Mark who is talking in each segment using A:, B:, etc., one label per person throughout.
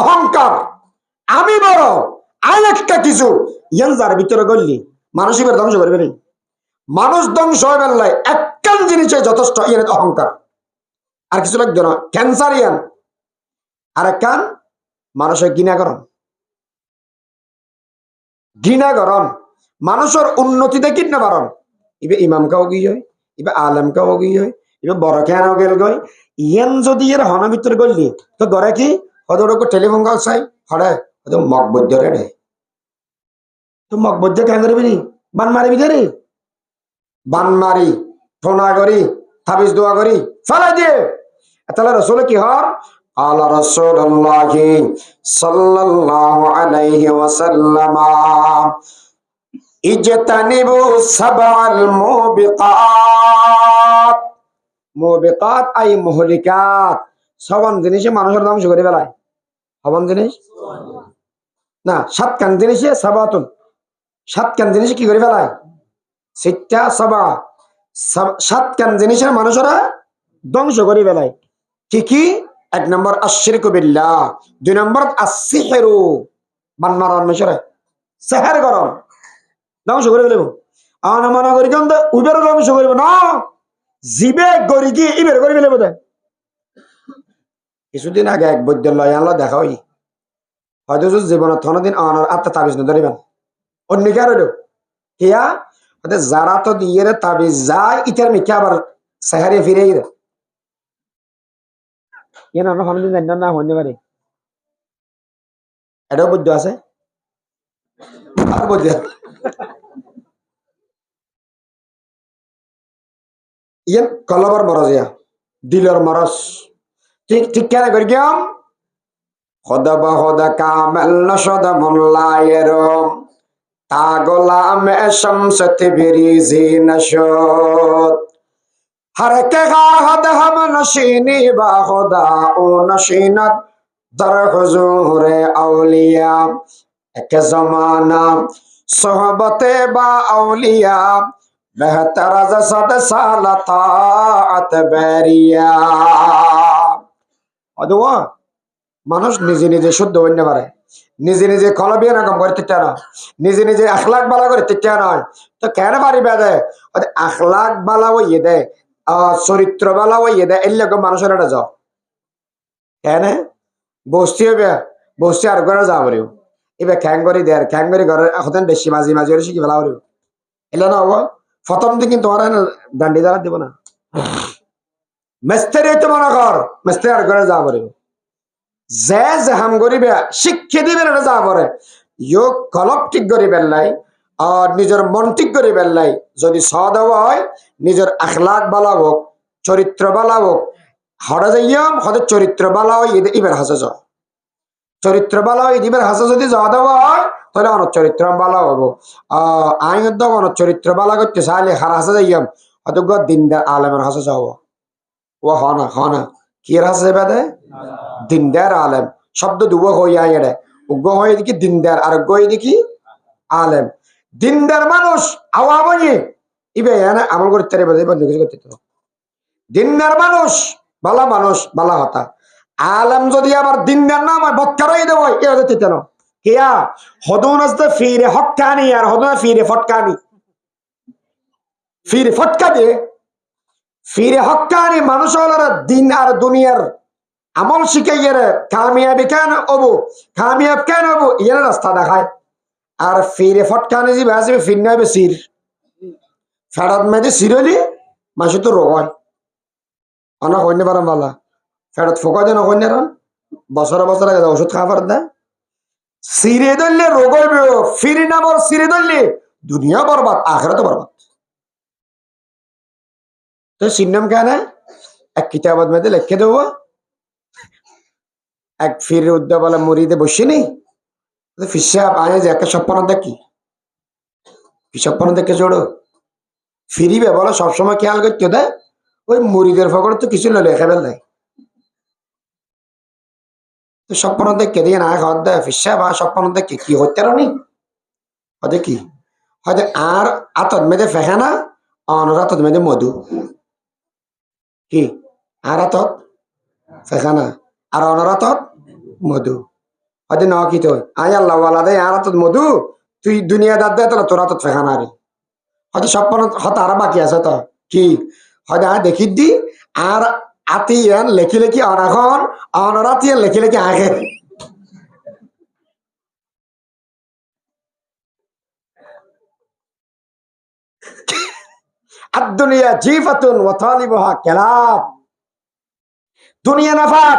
A: অহংকার। আমি বড় আর একটা কিছু। ইয়ান যার ভিতরে গল্লি মানুষ এবার ধ্বংস করবে নি মানুষ ধ্বংস হয়ে বেলায় একখান জিনিসে যথেষ্ট, ইয়ান অহংকার। আর কিছু লাগবে না ক্যান্সার ইয়ান। আর একখান, মানুষের ঘৃণাকরণ। ঘৃণাকরণ, মানুষের উন্নতি দেখি না পারন ইবে ইমাম কাও গিয়ে হয়, ইবে আলেম কাও গিয়ে হয়, ইবে বড় কেন গেল গই ইয়ান যদি এর হন ভিতরে গল্লি তো গড়ে কি? হয়তো টেলিফোন কাল চাই হরে হয়তো মগবদ্য রে রে তো মগবদ্য কেন করবি নি বান মারিবি রে বান মারি ঠোনা করি তাবিজ দোয়া করি ফেলাই দিয়ে তাহলে রসুল কি হর قال رسول الله صلى الله عليه وسلم اجتنبوا سبع الموبقات موبقات اي مهلكات সবন জিনিসে মানুষের ধ্বংস করে ফেলায় সবন জিনিস? না সাত কান জিনিসে সাবাতুন। সাত কান জিনিসে কি করে ফেলায়? সিটটা সাবা। সাত কান জিনিসের মানুষেরা ধ্বংস করে ফেলায়। কি কি? এক নম্বর আশিরক বিল্লাহ। দুই নম্বর আসিহেরু বান্নারন মিশরে। সেহের গরম। ধ্বংস করে ফেলব। আন মনে করি কেন উবের ধ্বংস করিব না! জিবে গরি কি ইবের করে ফেলব দে। কিছুদিন আগে এক বৈদ্য লয় আনলো দেখা হই হয়তো যদি জীবনের থন দিন আনার আত্মা তাবিজ না ধরিবেন অন্য কে আর হিয়া যারা তো দিয়ে তাবিজ যায় ইটার মিকে আবার সেহারে ফিরে গিয়ে না হনদিন জানি না হইতে পারে এটাও বুদ্ধ আছে? আর বুদ্ধ কলবর মরজ ইয়া দিলর মরজ ঠিক ঠিক কেন করি কেম হদা হদ হদা কামেল না সদা মোল্লায়ের। তা গোলাম শমসত বিরিজি নশদ হারকে গা হদ হম নশিনি বা হদা ও নশিনত দর হুজুরে আউলিয়া। এক জমানা সোহবতে বা আউলিয়া বেহতরাজ সদ সালতা বেরিয়া। অদুয়া মানুষ নিজে নিজে শুদ্ধ হইতে পারে নিজে নিজে কলবিয়া রকম করে তিটা না, নিজে নিজে আখলাক বালা করে তিটা নয় তো কেন পারিবে দে? আখলাক বালা হইয়ে দে চরিত্র বালা হইয়ে দে, এর লোক মানুষের এটা যাও কেন? বস্তি হবে, বস্তি আর ঘরে যাব পারিব এবার খ্যাং করে দেয় খ্যাং করে ঘরে এখন বেশি মাঝি মাঝি করে শিখি ফেলা পারিব এলে না হব। প্রথম দিকে তোমার ডান্ডি দ্বারা দিব না। মেস্তারি তো মনে কর, মেস্তারি আর ঘরে যাব পারিব যে জাহাম করিবে শিক্ষা দিবে এটা যা পরে ইয়ো কলপ ঠিক করি বেল্লাই আর নিজের মন ঠিক করি বেল্লাই যদি সদেব হয়, নিজের আখলাক বালা হোক, চরিত্র বালা হোক হরা যাইয়াম হদের চরিত্র বালা হয় ইদে- ইবের হাসে য চরিত্র বালা হয় ইদিবের হাসে যদি যাওয়া দেওয়া হয়, তাহলে অনেক চরিত্র বালা হব আহ, আইন অনেক চরিত্র বালা করতে চাইলে হার হাসে যাইয়াম হয়তো দিনদার আলেমের হাসে যাব দিনদার আলেম। শব্দ দুব হইয়া এড়ে। উগ্র হয়ে দেখি দিনদার, আর গই দেখি আলেম। দিনদার মানুষ আওয়ামনি ইবে আমল করতে দিনদার মানুষ, বালা মানুষ, বালা হতা। আলেম যদি আবার দিনদার না আমার বৎকারাই দেবো, এ হতে তেন কেয়া হদুন আসতে ফিরে হটকানি, আর হদুন ফিরে ফটকানি। ফিরে ফটকা দিয়ে ফিরে হকানি মানুষ দিন আর দুনিয়ার আমল শিখাইয়ের কামিয়াবি কেন হব? কামিয়াব কেন হব? ইয়ের রাস্তা দেখায়। আর ফিরে ফটকানি যে আসবে ফির নাইবে সির ফেরাত মেয়েদের সিরলি মাসে তো রোগ হয়। অনেক হইনে পারেন বালা। ফেরত ফোকা দেন হইনে রান বছরে বছরে ওষুধ খাবার দেয় সিরে ধরলে রোগ হইবে, ফিরে নামর সিরে ধরলে দুনিয়া বরবাদ আখেরাতে বরবাদ। তো সিন্নাম কেন এক কিতাবত মধ্যে লিখে দেবো এক ফির উদ্যাবালা মুড়িতে বসে নেই ফিসাব আয় যে একটা স্বপ্ন দেখি। কি স্বপ্ন দেখে চড়ো ফিরিবে বলো সবসময় খেয়াল করতে দেয় ওই মুড়িদের ফকর তো কিছু লেখে ফেল দেয় তো স্বপ্ন দেখে দিয়ে না খাওয়ার দেয় ফিসাব বা স্বপ্ন দেখে কি হতে রানি? হয়তো কি? হয়তো আর আতত মেয়েদে ফেখানা অনর আতত মেয়েদে মধু। কি? আরাতত? ফেখানা আর অনরাতত? মধু। হয়তো ন কি তো আই আল্লাহ, ওয়ালা দে আর তো মধু। তুই দুনিয়া দাদ দেয় তোরা তোরা তো ফেখানা রে। হয়তো সপ্ন হয়তো আর বাকি আছে তো। কি? হয়তো আর দেখি দি। আর আতি লেখি লেখি অনাখন, অনারাতি লেখি লেখি আগে আদুনিয়া জিফাতুন ওয়াতালিবহা কেলাব। দুনিয়া নাফাক।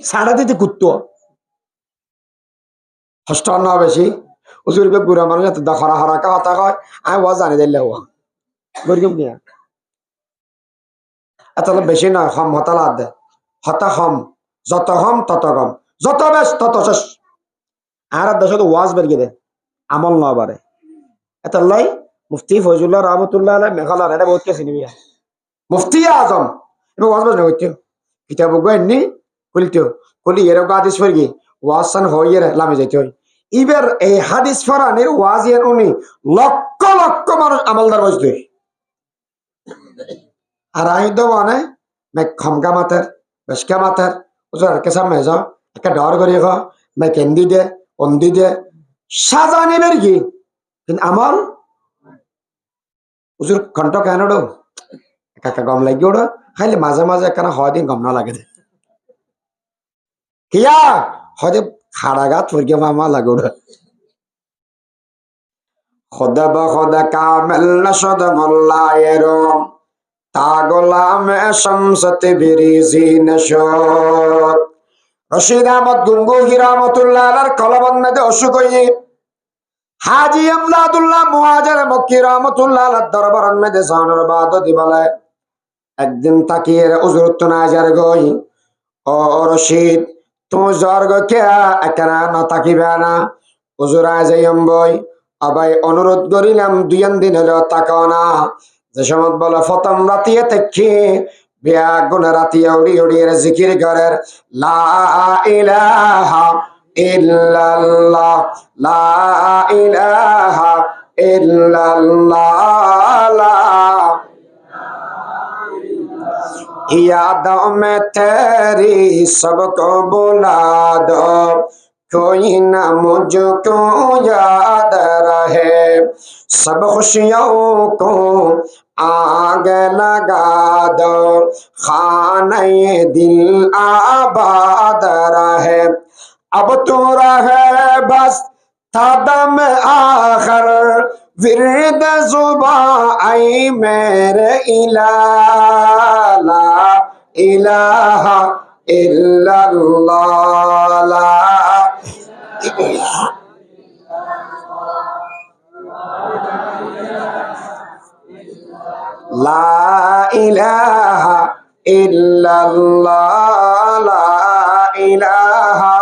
A: সাড়া দিতে কুত্ত। কষ্ট না বেশি। হুজুর বে গুরা মানে যত দখরা হরা কা হতা কয় আই ওয়া জানি দিলে ওয়া। গরিব কিয়া আতাল বেশি না, হম হতালা দে। হতা হম, যত হম তত গম। যত বেশ তত শেষ। আর দেশে তো ওয়াজ বেরিয়ে দে? আমল নয় বারে এত লাই মুফতি ফজুল্লাহ রহমতুল্লাহ আলাই মেঘালয় এটা বহুত কে চিনিবি মুফতি আজম, এবার ওয়াজ বাজ নইতো কিতাব গয়নি কলিতো কলি এর হাদিস ফরগি ওয়াজ সান হইয়ের লামে যাইতে হয়। এবার এই হাদিস ফরানের ওয়াজ ইয়ান উনি লক্ষ লক্ষ মানুষ আমলদার বসতে আর আই তো মানে মে খমকা মাতার, বেশকা মাতার ওজোর কেসা মেজ একটা ডর করি খ মে কেন্দি দে, অন্দি দে সাজানি বের কি? কিন্তু আমল উজুর ঘন্ট কেন গম লাগি ওড় খাইলে মাঝে মাঝে একখানা হয় দিন গম না লাগে দে কিয়া হয়তো খাড়া ফরকে মামা লাগে বা কামেল নশদ মোল্লায়েরম তা গোলামে শামসতে বিরিজি নশদ রশিদ আহমদ গুঙ্গুহি রহমতুল্লাহ আলার মেদে অসুখ হাজি দিবালে একদিন তাকিয়ে গই? ও রশিদ, তুমি জ্বর না তাকিবে না। উজুর আজাইম বই আবাই অনুরোধ করিলাম, দুইয়ান দিন হলো তাকাও না। যে সময় বলে, ফতম রাতিয়ে দেখি বিয়া গুণ রাতিয়ে উড়ি উড়িয়ে জিকির করের, লা ইলাহা ইল্লাল্লাহ লা ইলাহা ইল্লাল্লাহ লা याद में तेरी सबको बुला दो कोई ना मुझको याद रहे सब खुशियों को आग लगा दो खाने दिल आबाद रहे अब तो रहे बस थादम आखर विरद जुबा आई मेरे इलाला इलाहा इल्लल्ला ला इलाहा इल्लल्ला ला इलाहा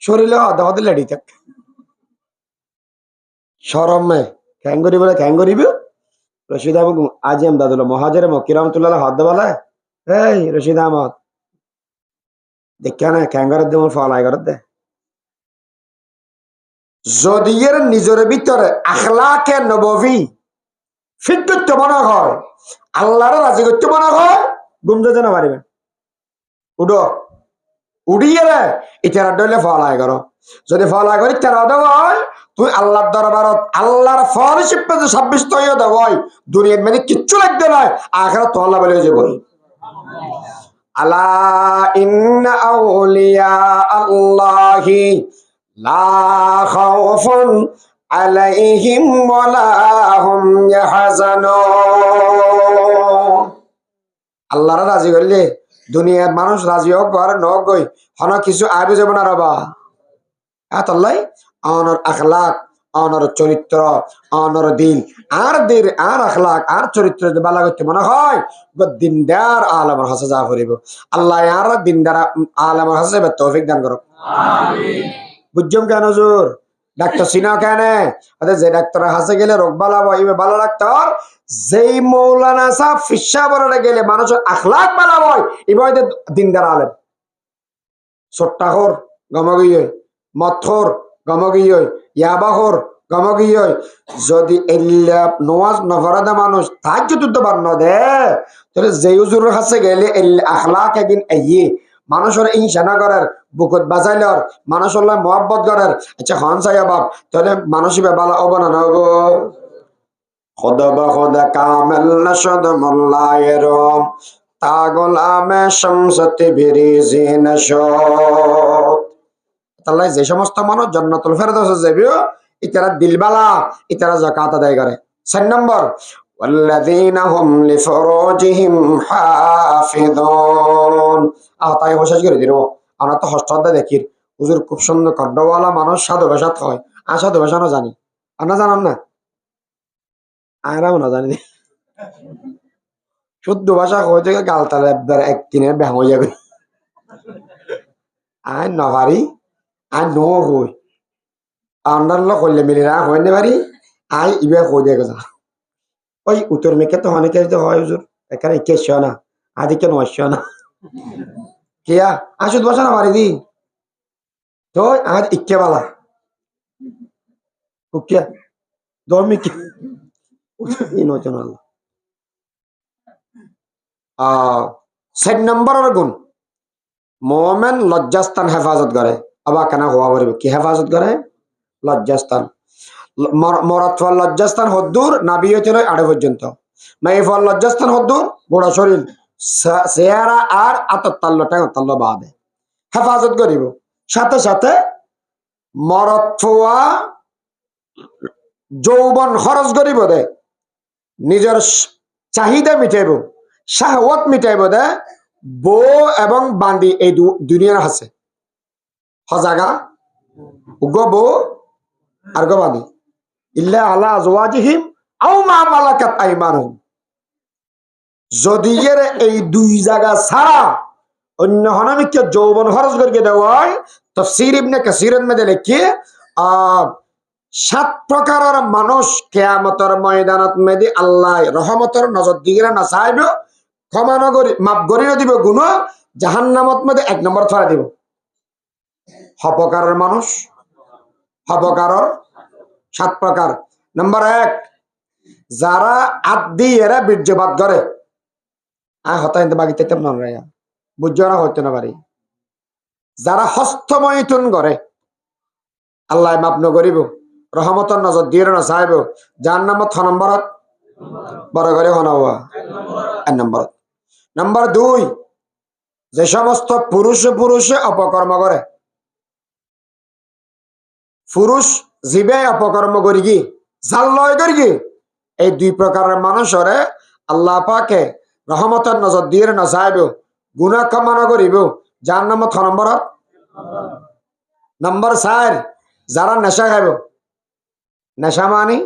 A: শরীরে হদ লেডি থাক। সরম। করি বলে ক্যাং করিবি রশিদ আহমদ গু- আজি আমদাদুল্লাহ মহাজের মক্কি রহমতুল্লাহ হদ বলে। এই রশিদ আহমদ। দেখা না ক্যাং করে দে মোর ফলাই করে দে। যদি এর নিজের ভিতরে আখলাকে নবী ফিট করতে মনে হয়, আল্লাহরে রাজি করতে মনে হয় ঘুমতে যেন পারিবে উডো উড়িয়ে রে ইতারা ডলে ফলাই করো। যদি ফলাই করি তেরা দেব হয় তুই আল্লাহর দরবারত আল্লাহর ফল শিপে যে সাব্যস্ত হয়ে মানে কিচ্ছু লাগবে না আখেরা তো আল্লাহ বলে যাব। আলা ইন্না আউলিয়া আল্লাহি লা খাউফুন আলাইহিম ওয়ালা হুম ইয়াহজানুন। আল্লাহরা রাজি করলে দুনিয়ার মানুষ রাজি হোক আর ন গই হন কিছু আইবে যাব না রবা এত আল্লাহ অনর আখলাক অনর চরিত্র অনর দিন আর দিন আর আখলাক আর চরিত্র যদি বালা করতে মনে হয় দিনদার আলমর হাসে যা করিব আল্লাহ আর দিনদার আলমর হাসে তৌফিক দান করো বুঝছম কেন জোর ডাক্তার সিনা কেন? যে ডাক্তার হাসে গেলে রোগ বালা বইবে ভালো ডাক্তার যেই মৌলানা সাহ ফিসা বলে গেলে মানুষের আখলাক বালা বয় এবার দিনদার আলেম। ছোট্টাহর গমগিয়ে মথর গমগিয়ে ইয়াবাহর গমগিয়ে যদি নফরাদা মানুষ যদি বান্ন দে তাহলে যে উজুরের কাছে গেলে আখলাক একদিন আইয়ে। মানুষের ইনসানা করার, বুকুত বাজাইলর মানুষের মহব্বত করার আচ্ছা হন সাইয়া বাপ তাহলে মানুষই ভালো অবনা নব খোদা বা কামেল নশদ মোল্লায়েরম তা গোলামে শামসতে বিরিজি তাহলে যে সমস্ত মানুষ জন্নতুল ফেরদৌসে যাবে ইতারা দিলবালা, ইতারা জাকাত আদায় করে। চার নম্বর والذين هم لفروجهم حافظون আহ তাই হোসাজ করে দিল আমরা তো হস্টাদা দেখির হুজুর খুব সুন্দর কড্ডওয়ালা মানুষ সাধু ভাষাত হয় আর সাধু ভাষা না জানি আর না জানান না আরাও না জানি শুদ্ধ ভাষা হয়ে থেকে গাল তালে একবার একদিনের ব্যায়াম হয়ে যাবে আয় নভারি আয় ন হই আন্ডার লোক করলে মিলে না হইতে পারি আই ইবে হয়ে যায় কথা ওই উত্তর মেকে তো অনেকে হয় হুজুর, এখানে কে না? আদি কেন আসছ না। কিয়া আসুদ বসা না পারি দি তো আজ ইকে বালা দমি কি ইনোচন আল্লাহ লজ্জাস্থান হেফাজত করে। আবার কেন হওয়া পারিব কি হেফাজত করে? লজ্জাস্থান। মরাত ফল লজ্জাস্থান হদ্দুর নাবি হইতে লয় আড়ে পর্যন্ত। মাই ফল লজ্জাস্থান হদ্দুর গোড়া শরীর চেহারা আর আতর তাল্ল বাদে হেফাজত করিব। সাথে সাথে মরত ফোয়া যৌবন খরচ করিব দে। নিজের চাহিদা মিটাইব। শাহওয়াত মিটাইব দে। বউ এবং বান্দি এই দুনিয়ার আছে সজাগা উগ বউ আর গো ইল্লা আলা আজওয়াজিহিম আও মা মালাকাত আইমানুহুম। যদি এই দুই জায়গা ছাড়া অন্য হনামিকে যৌবন খরচ করে দেওয়া হয় কাসিরের সাত প্রকারের মানুষ কেয়ামতর ময়দানত মেদি আল্লাহ রহমতর নজর দিকে না চাইব, ক্ষমা নগরী মাপ গরিও দিব, গুণ জাহান নামত মধ্যে এক নম্বর ছড়া দিব। হপকারের মানুষ, হপকারর সাত প্রকার। নম্বর এক, যারা আদি এরা বীর্যপাত করে। আয় হতাইতে বাগিতে তেমন রাইয়া বুঝরা হইতে না পারি যারা হস্তমৈথুন করে, আল্লাহ মাপ নগরিব রহমতর নজর দিয়ে না চাইব। যার নামত ছ নম্বরত বড় করে হনাওয়া এক নম্বরত নম্বর দুই, যে সমস্ত পুরুষে পুরুষে অপকর্ম করে। পুরুষ জীবে অপকর্ম করি কি? জাল লয় করি কি? এই দুই প্রকারের মানুষরে আল্লাহ পাকে রহমতের নজর দিয়ে না চাইব গুণা কামনা করিব। যার নাম থ নম্বর? নম্বর চার, যারা নেশা খাইব। নেশা মানি?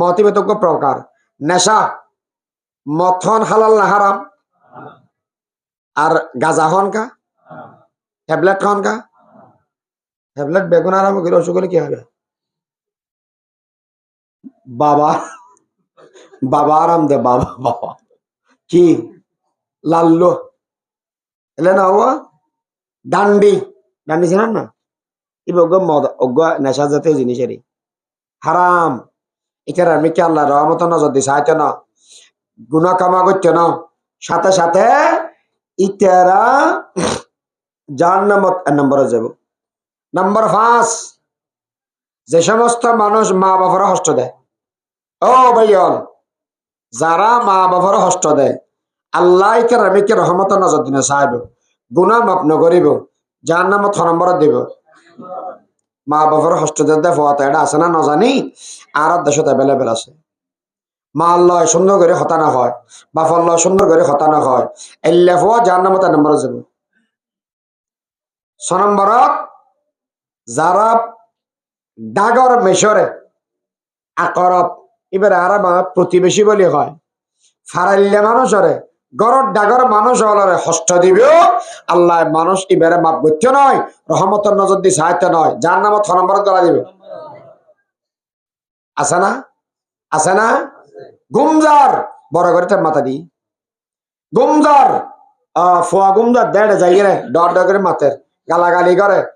A: মতিবেতজ্ঞ প্রকার। নেশা মথন হালাল না হারাম? আর গাজা হন কা ট্যাবলেট কা ট্যাবলেট বেগুন আরাম করে অসুখ হলে কি হবে? বাবা বাবা আরাম দে, বাবা বাবা। কি? লাল্লো। এলে না হওয়া ডান্ডি। ডান্ডি ছিলেন না? নেশা জাতীয় জিনিসেরই হারাম। এটার আমি কি আল্লাহ রহমত নজর দিছে হয়তো না গুণা কামা না সাথে সাথে, ইতারা যার নামত নম্বরে যাব। নম্বর পাঁচ যে সমস্ত মানুষ মা বাবারা হস্ত দেয়। ও ভাইয়ন, যারা মা বাবার হস্ত দেয় আল্লাহ রামিকে রহমত নজর দিনে নকরিব যার নামত ছ নম্বর দিব। মা বাবার দেয় ফোয়াতে, এটা আছে না, নজানি? আর দেশত এভেলেবেল আছে। মা আল্লাহ সুন্দর করে হতানা হয়, বাপ আল্লাহ সুন্দর করে হতানা হয়, এল্লে ফোয়া যার নামত নম্বর যাব। ছ নম্বরত যারা ডাগর, মেশরে, আকরব এবার আর প্রতিবেশী বলি হয় ফারাইলে মানুষরে, গরর, ডাগর মানুষ হলরে হস্ত দিবেও আল্লাহ মানুষ এবারে মাপ করতে নয়, রহমতর নজর দিয়ে সাহায্য নয়, যার নামত ছ নম্বর করা দিবে। আছে না? আছে না? গুমজার, বড় করে তার মাথা দি। গুমজার, আহ, ফোয়া গুমজার, দেড় যাই রে ডর ডর করে মাতের, গালাগালি করে।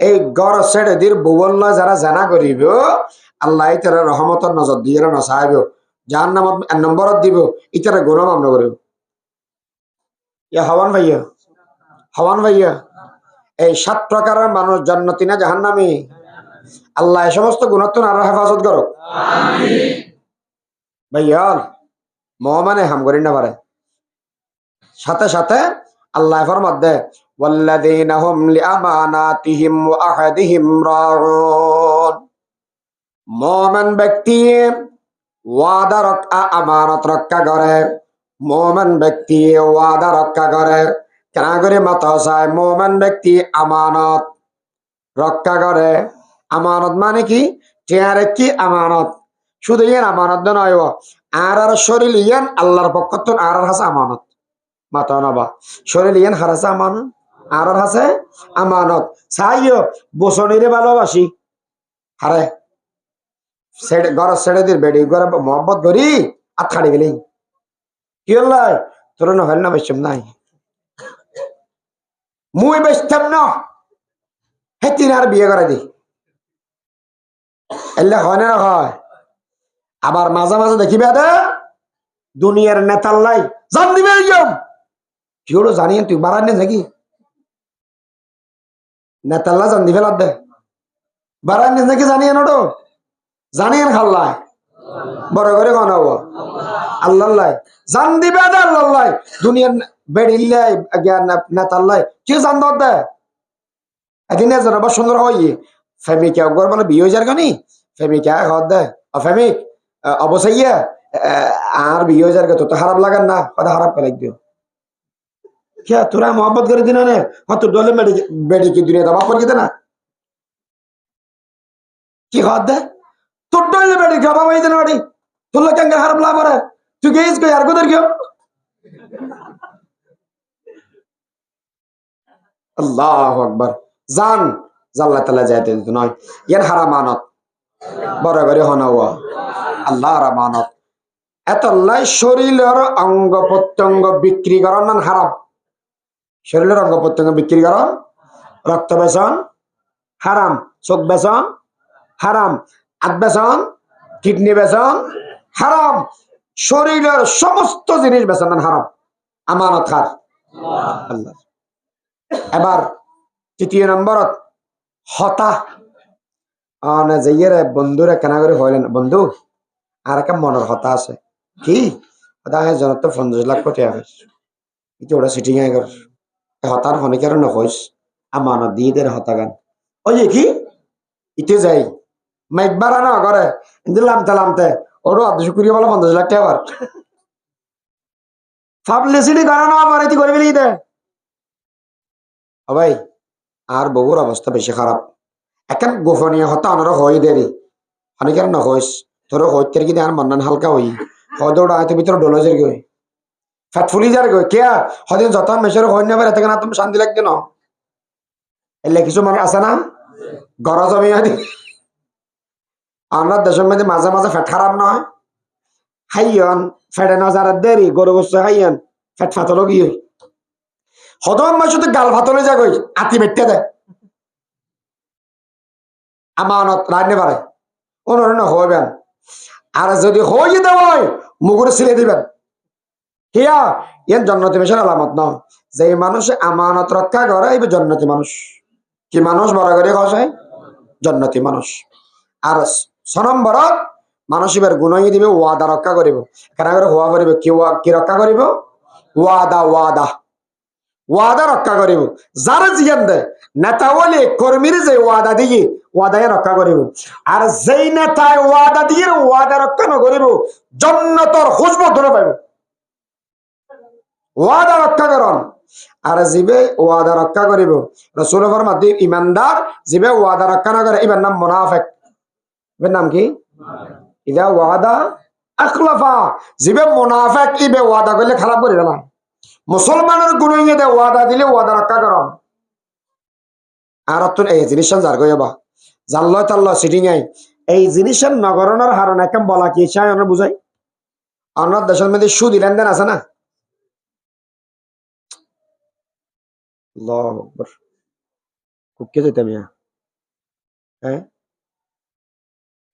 A: এই গড় ছেড়ে দির বউল লয় যারা জানা করিব, আল্লাহ ইতারা রহমতর নজর দিয়ে নচাইব যার নামত এক নম্বরত দিব ইতারা গুণ মামলা করিব হওয়ান ভাইয়া হওয়ান ভাইয়া, এই সাত প্রকারের মানুষ জান্নাতি না জাহান্নামি? আল্লাহ এই সমস্ত গুণত্ব আর হেফাজত করো ভাইয়া মহামানে হাম করি না পারে সাথে সাথে আল্লাহ ফরমাত দে والذين هم لأماناتهم وأحدهم راعون মোমেন ব্যক্তি ওয়াদা রক্ষা আমানত রক্ষা করে মোমেন ব্যক্তি ওয়াদা রক্ষা করে কেন করে মাথা চায় মোমেন ব্যক্তি আমানত রক্ষা করে আমানত মানে কি চেয়ারে কি আমানত শুধু ইয়ান আমানত নয় ও। আর আর শরীর ইয়ান আল্লাহর পক্ষ তো আর আর হাসে আমানত ইয়ান হারাছে আমানত আর হাসে আমানত। চাইও বসনিরে ভালোবাসি। হারে ছেড়ে ছেড়ে দির বেড়ি করি আর ছাড়ি গেলি। কি তোর না না বেশম নাই। মুই বেচতাম না? হে তিন আর বিয়ে করে দি। এলে হয় না হয় আবার মাঝে মাঝে দেখিবে দুনিয়ার নেতার লাই জান দিবে একদম কি হলো জানি তুই বাড়ান নাকি নেতাল্লা জান লাদ দে। বাড়ান নাকি জানিয়ে নটো জানিয়েন খাল্লায় বড় করে কোন হব আল্লাহ জান দিবে আল্লাহ দুনিয়ার বেড়িল্লাই নেতাল্লাই কি জান দে এদিন এজন আবার সুন্দর হয় ফেমিকা একবার বলে বিয়ে হয়ে যার গানি ফেমিকা হদ দে। ফেমিক অবশ্যই আর বিয়ে হয়ে যার তো খারাপ লাগান না। কথা খারাপ করে দিও क्या তোরা मोहब्बत করে দিনা নে হ্যাঁ তোর ডলে বেড়ি বেড়ি কি দুনিয়া দাবা করে না কি খাওয়া দে তোর ডলে বেড়ি খাবা মাই দেনা বাড়ি তোর লোক কেন খারাপ লাভ করে তুই গেছিস কই আর কোদের কেউ আল্লাহ আকবার জান জাল্লা তালা যাইতে দিত নয় ইয়ান হারামানত বড় করে হনাওয়া আল্লাহ হারামানত এত লাই শরীরের অঙ্গ প্রত্যঙ্গ বিক্রি করার নান হারাম শরীরের অঙ্গ প্রত্যঙ্গ বিক্রি করার রক্ত বেচন হারাম, চোখ বেচন হারাম, হাত বেচন কিডনি বেচন হারাম। শরীরের সমস্ত জিনিস বেচন নান হারাম। আমানত হার এবার তৃতীয় নম্বরত হতা মানে যাইয়েরে বন্ধুরে কেনা করে হইলেন। বন্ধু, আর একটা মনের হতা আছে। কি? হতা জনত তো পঞ্চাশ লাখ কোটি আগে এটা ওটা সিটিং আগে হতার হনিকার নকইস আমানত দিয়ে দের হতা গান ওই যে কি? ইতে যাই। মাইক বাড়া না করে কিন্তু লামতে লামতে। ওরও আদর্শ করিয়ে বলো পঞ্চাশ লাখ টাকা আবার পাবলিসিটি করে না আমার এটি করে ও ভাই আর বউর অবস্থা বেশি খারাপ এখন গোপনীয় হতা অনার হই দেরি অনেকের না হইস তোর হইতের কি আর মন্নান হালকা হই হদৌড়া হয়তো ভিতরে ডলো যার গই ফ্যাট ফুলি যার গই কে হদিন যত হই না পারে থেকে না তুমি শান্তি লাগবে না? এলে কিছু মানুষ আছে না? গর জমি হদি আমরা দেশের মধ্যে মাঝে মাঝে ফ্যাট খারাপ নয় হাইয়ন, ফেটে নজার দেরি গরু গোস্ত হাইয়ন ফ্যাট ফাতলো গিয়ে হদম মাস তো গাল ভাতলে যা গই আতি বেটে দেয় আমানত রান্নে পারে অন্য হইবেন আর যদি হয়ে দেওয়ায় মুগুরে ছিলে দিবেন। হিয়া ইয়ান জন্নতি মিশন আলামত ন। যে মানুষ আমানত রক্ষা করে এই জন্নতি মানুষ। কি মানুষ? বড় করে কষায় জন্নতি মানুষ। আর ছ নম্বরত মানুষ এবার গুণাই দিবে ওয়াদা রক্ষা করিব কেন করে হওয়া করিব কি কি রক্ষা করিব ওয়াদা ওয়াদা ওয়াদা রক্ষা করিব যারা জিয়ান দেয় নেতা কর্মীর যে ওয়াদা দিয়ে ওয়াদায় রক্ষা করিব আর যেই নেতায় ওয়াদা দিয়ে ওয়াদা রক্ষা নকরিব জন্নতর খুশব ধরে পাইব ওয়াদা রক্ষা করন। আর জিবে ওয়াদা রক্ষা করিব। রসুল মাধ্যমে ইমানদার জিবে ওয়াদা রক্ষা না করে এবার নাম মোনাফেক। এবার নাম কি? ইদা ওয়াদা আখলাফা। জিবে মোনাফেক ইবে ওয়াদা করলে খারাপ করে দিলাম। মুসলমানের গুণ দে ওয়াদা দিলে ওয়াদা রক্ষা করম আর তুন এই জিনিস যার গইবা জানলয় তাল্লয় সিটিং আই এই জিনিসের নগরণের হারণ একদম বলা কি? চাই আমরা বুঝাই? অন্য দেশের মধ্যে সুদি লেনদেন আছে না? আল্লাহু আকবার কুকে যেতে মিয়া হ্যাঁ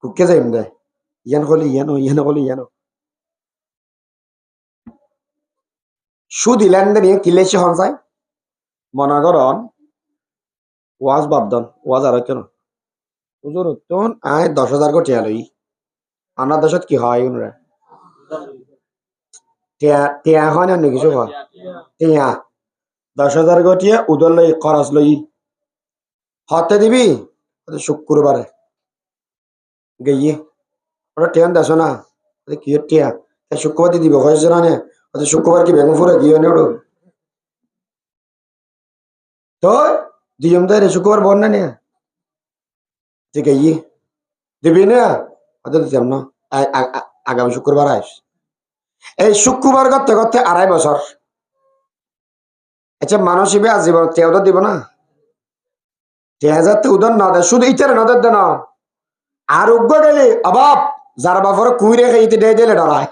A: কুকে যাইম দে ইয়ান কলি ইয়ানো ইয়ান কলি ইয়ানো সুদি লেনদেন ইয়ে কিলেছি হনসাই মনে করন ওয়াজ বাবদন ওয়াজ আর কেন হুজুর তখন আয় দশ হাজার কোটি আলই আনার দেশত কি হয় উনরা টিয়া টিয়া হয় না অন্য কিছু হয় টিয়া দশ হাজার কোটিয়া উদর লই, খরচ লই। হতে দিবি? শুক্রবারে। গিয়ে ওরা টিয়ান দেশ না? কি টিয়া শুক্রবার দিয়ে দিব হয়েছে না। ওদের শুক্রবার কি বেগুন ফুরে গিয়ে নে ওটা? তো দুজন তো শুক্রবার বন না নিয়ে ঠিক আছে দিবি না? ওদের দিতাম না। আগামী শুক্রবার আইস। এই শুক্রবার করতে করতে আড়াই বছর। আচ্ছা মানুষ ইবে আজীবন তো দিব না? তে হাজার তো উদর না দেয় শুধু ইটার নদের দেন আর উগ্র গেলে অভাব যার বাপর কুই রেখে ইতি ডে দিলে ডরায়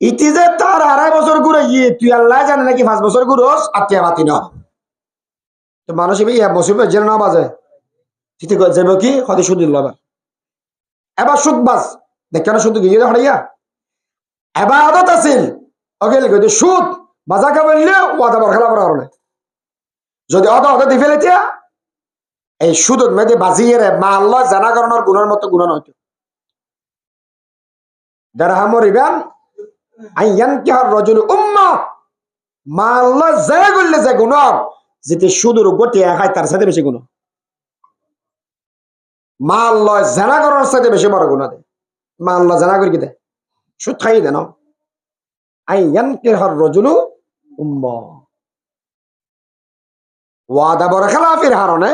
A: ইতি যে তার আড়াই বছর ঘুরে ইয়ে তুই আল্লাহ জানে নাকি, পাঁচ বছর ঘুরোস আত্মীয় বাতি না। তো মানুষ ইবে ইয়া মুসিবত জেনে না বাজে। তিতে যাবে কি? হতে সুদ দিল এবার সুদ বাস দেখ কেন সুদ গিয়ে? হড়াইয়া এবার আদত আছিল। অগেল সুদ বাজা খাবেলে ওয়াদা বরখালা করা হলে যদি অদ অদ দি ফেলে এই সুদত মেয়েদের বাজিয়ে রে, মা আল্লাহ জানা করানোর গুণের মতো গুণ নয়তো দারহামর ইবান আইয়ান কি হর রজুল উম্মা, মা আল্লাহ যে করলে যে গুণ, যেতে সুদুর গটিয়া খায়, তার সাথে বেশি গুণ। মা আল্লাহ জানা করার সাথে বেশি বড় গুণ দেয়। মা আল্লাহ জানা করি কি দেয়? সুদ খাই দেন। আইয়ান কি হর রজুল ওয়াদা বড় খেলাফির হারণে।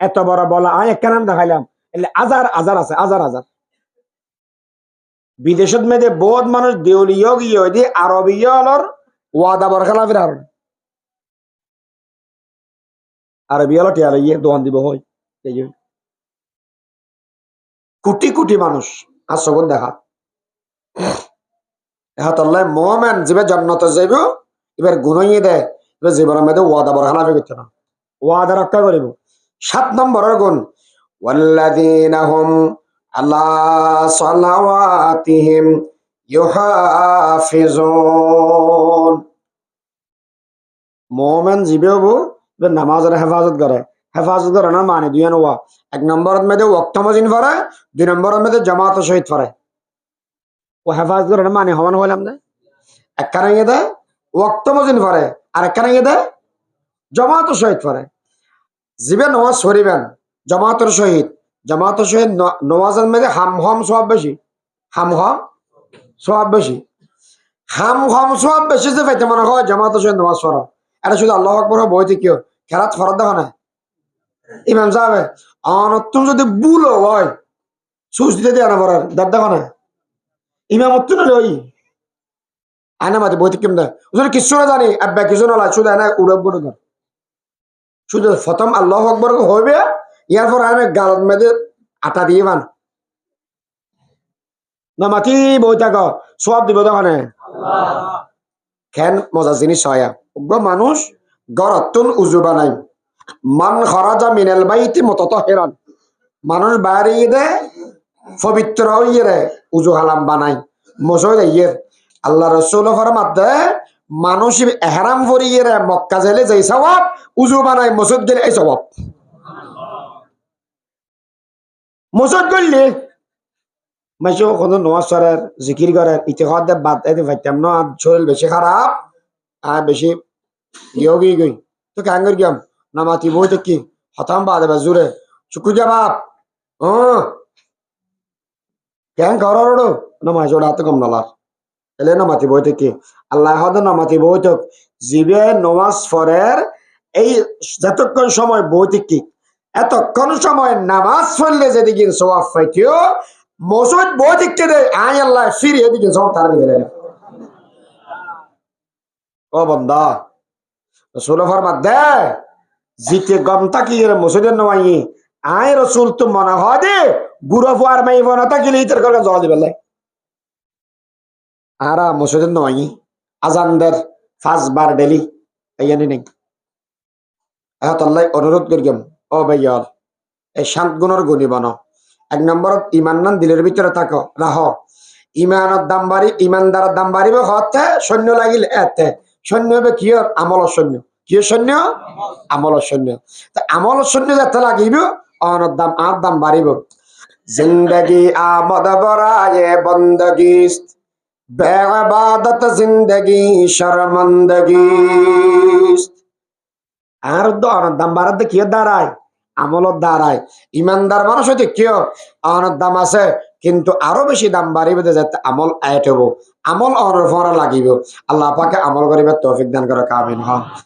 A: এত বড় বলা, আয় নাম দেখাইলাম। এলে আজার আছে, আজার আজার। বিদেশত মেয়েদের বহুত মানুষ দেউলীয় গিয়ে দি আরবীয় ওয়াদা বড় খেলাফির হারণে। আরবি দোয়ান দিব হয় কোটি কোটি মানুষ আর সবন দেখা এহাত আল্লাহ মোহামেন জন্নত যাইব। এবার গুণইয়ে দেয়। এবার জীবনের মধ্যে ওয়াদা বড় হানা করতে না। ওয়াদা রক্ষা করিব। সাত নম্বরের গুণ আল্লাহ আলা সালাওয়াতিহিম জীবে হব, এবার নামাজের হেফাজত করে। হেফাজত করে না মানে দুই ওয়া। এক নম্বরের মধ্যে ওক্তমজিন ফরে দুই নম্বরের মধ্যে জামাত শহীদ ফরে ও হেফাজত করে না মানে হওয়ান হলাম না। এক কারণে দেয় ওয়াক্ত মজিন আর একখানে গিয়ে দেয় জমাত শহীদ ফরে। জিবে নমাজ পড়িবেন জমাতের সহিত। জমাতের সহিত ন- নমাজের মধ্যে হাম হম সব বেশি। হাম হম সব বেশি। হাম হম সব বেশি যে পাইতে মনে হয় জমাতের শহীদ নমাজ পড়া। এটা শুধু আল্লাহ আকবর বইতে কেউ খেলাত ফরত দেখো না ইমাম সাহেব অনত্তম যদি ভুল হয়, সুচ দিতে দিয়ে আনা পড়ার দাঁত দেখো না ইমাম অত্যন্ত ওই বইতে কেমন দেয় ওদের কিছু না জানি। আব্বা কিছু না লাই শুধু আয়না উড়ব গুণ শুধু প্রথম আল্লাহ আকবর হইবে, ইয়ার পর আমি গালত মেয়েদের আটা দিয়ে বান। না মাতি বই থাক? সব দিব দোকানে খেন মজা জিনিস হয় উগ্র মানুষ গরতুন উজু বানাই মান খরাজা মিনেল বাইতি মতত হেরান মানুষ বাইরে দে, পবিত্র ইয়ে উজু হালাম বানাই মসই ইয়ে আল্লাহ রসুল ফরমাতে মানুষ এহরাম ফরিয়ে রে মক্কা জেলে যেই সবাব উজু বানাই মসজিদ গেলে এই সবাব মসজিদ করলে মাইসে কোনো নমাজ সরের জিকির করের, ইতিহাদ দে বাদ এদি ভাইতাম না, আর শরীর বেশি খারাপ, আর বেশি ইয়োগি গই। তো কেন করি গিয়াম? নামাতি বই তো কি? হতাম বাদ এবার জুড়ে শুক্রিয়া বাপ। ও কেন করার নামাজ ওটা হাতে কম নলার এলে নামাতি বই কি আল্লাহ নামাতি তো জিবে নমাজ ফরের এই যতক্ষণ সময় বই কি এতক্ষণ সময় নামাজ পড়লে যেদিকে সবাব পাইতিও মসুদ বই দেখতে দে আয় আল্লাহ ফিরে এদিকে সব তারা দিকে ও বন্দা, রসুল ফরমাত দে, জিতে গম তাকি মসুদের নয় আয় রসুল তো মনে হয় দে গুড়ো ফুয়ার মাই বনা তাকিলে ইতার করে জল দিবে। আরা মসুদের নয়, আজানদের পাঁচবার ডেলি, এই নেই। এহত অনুরোধ করিম ও ভাইয়াল এই শান্ত গুণর গুণী বন। এক নম্বরত ইমান নান দিলের ভিতরে থাকো রাহ ইমানের দাম বাড়ি ইমানদারের দাম বাড়িবে হতে সৈন্য লাগিল, এতে। সৈন্য হবে কিয়র আমল সৈন্য। কিয় সৈন্য? আমল সৈন্য। তা আমল সৈন্য যাতে লাগিব অনের দাম আর দাম বাড়িব জিন্দগি আমদ বরায়ে বন্দগি বেবাদত জিন্দগি, শরমন্দগি। আর দাম বাড়াতে কি দাঁড়ায়? আমলত দাঁড়ায়। ইমানদার মানুষ হইতে কেউ অনর দাম আছে, কিন্তু আরও বেশি দাম বাড়িবে যাতে আমল আয়ট হব আমল অনর ফরা লাগিব। আল্লাহ পাকে আমল করিবার তৌফিক দান করে কামিন হন